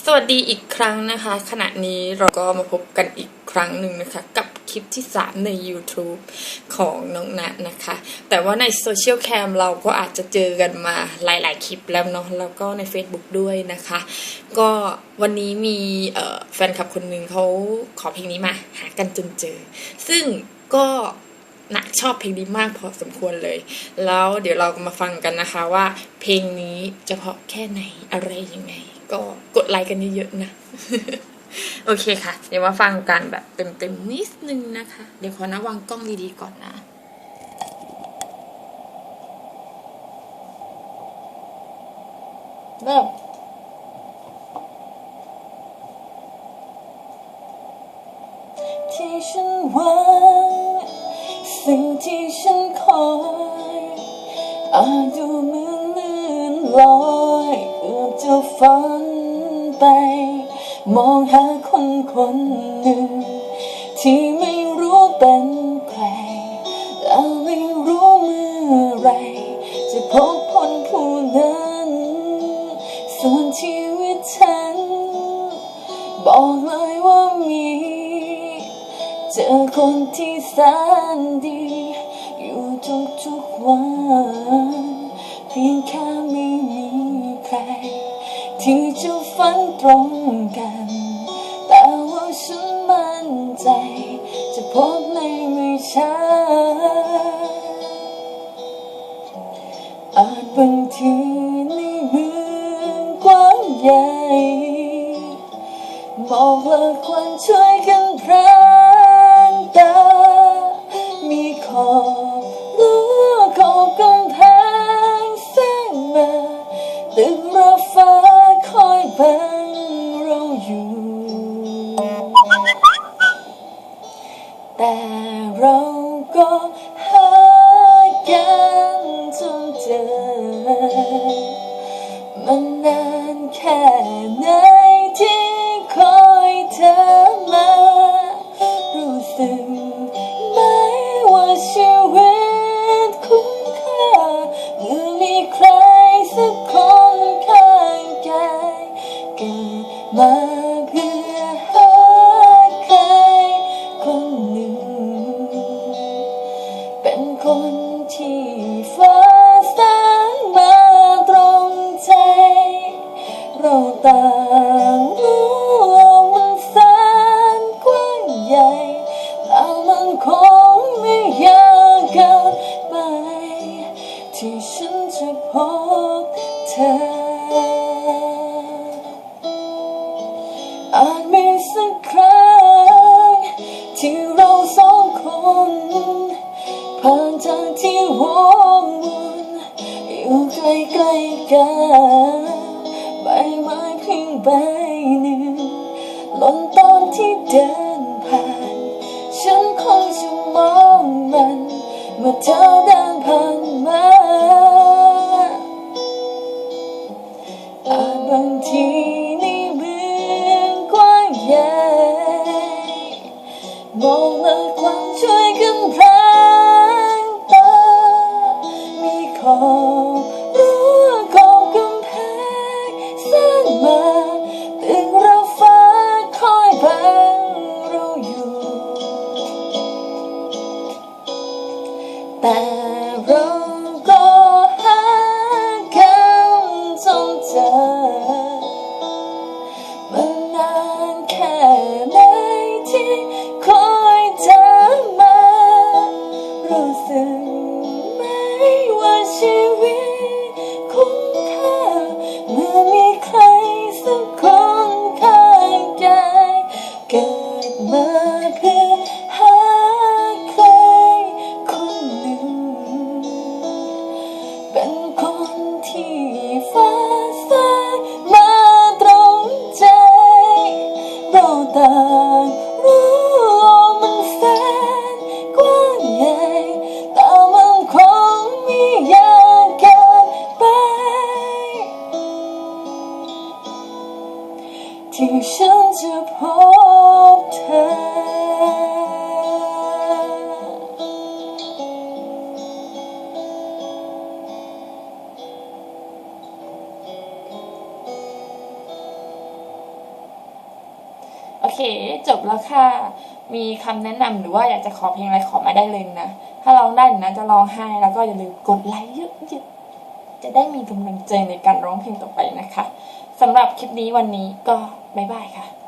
สวัสดีอีกครั้งนะคะ ขณะนี้เราก็มาพบกันอีกครั้งหนึ่งนะคะ กับคลิปที่ 3 ใน YouTube ของน้องนัทนะคะ แต่ว่าในโซเชียลแคมเราก็อาจจะเจอกันมาหลาย ๆ คลิปแล้วเนาะแล้วก็ใน Facebook ด้วยนะคะ ก็วันนี้มีแฟนคลับคนหนึ่งเขาขอเพลงนี้มาหากันจนเจอ ซึ่งก็นะชอบเพลงนี้มากพอสมควรเลย แล้วเดี๋ยวเรามาฟังกันนะคะว่าเพลงนี้จะเพาะแค่ไหนอะไรยังไง ก็กดไลค์กันเยอะๆนะ โอเคค่ะ เดี๋ยวมาฟังกันแบบเต็มๆนิดนึงนะคะ เดี๋ยวขอนะวางกล้องดีๆก่อนนะเริ่มที่ฉันหวังสิ่งที่ฉันคอยอาจดูเหมือนลื่นลอยเกือบจะฝัน ไป มองหาคนคนหนึ่ง ที่ไม่รู้เป็นใครแล้วไม่รู้เมื่อไหรจะพบคนผู้นั้นส่วนชีวิตฉัน บอกเลยว่ามี เจอคนที่แสนดี อยู่ทุกทุกๆวัน เพียงแค่ไม่มีใคร ที่จะฝันตรงกัน แต่ว่าฉันมั่นใจ จะพบในไม่ช้าอาจบางทีในเมืองกว้างใหญ่บอกเลิกควรช่วยกันพรางตา แต่เราก็หากันจนเจอ มันนานแค่ไหนที่คอยเธอมา รู้สึกไหมว่าชีวิ ที่ฉันจะพบเธอ อาจมีสักครั้ง ที่เราสองคนผ่านจากที่วงวนอยู่ใกล้ๆกันใบไม้เพียงใบหนึ่งหล่นตอนที่เดินผ่าน ฉันคงจะมองมัน เมื่อเธอเดินผ่านมา มองม ใครสักคนข้างกายเกิดมาเพื่อหาใครคนหนึ่ง เป็นคนที่ฟ้าสร้างมาตรงใจเราต่า ที่ฉันจะพบเธอ โอเค จบแล้วค่ะ มีคำแนะนำหรือว่าอยากจะขอเพลงอะไรขอมาได้เลยนะ ถ้าร้องได้นะจะร้องไห้แล้วก็อย่าลืมกดไลค์เยอะๆจะได้มีกำลังใจในการร้องเพลงต่อไปนะคะ สำหรับคลิปนี้วันนี้ก็บ๊ายบายค่ะ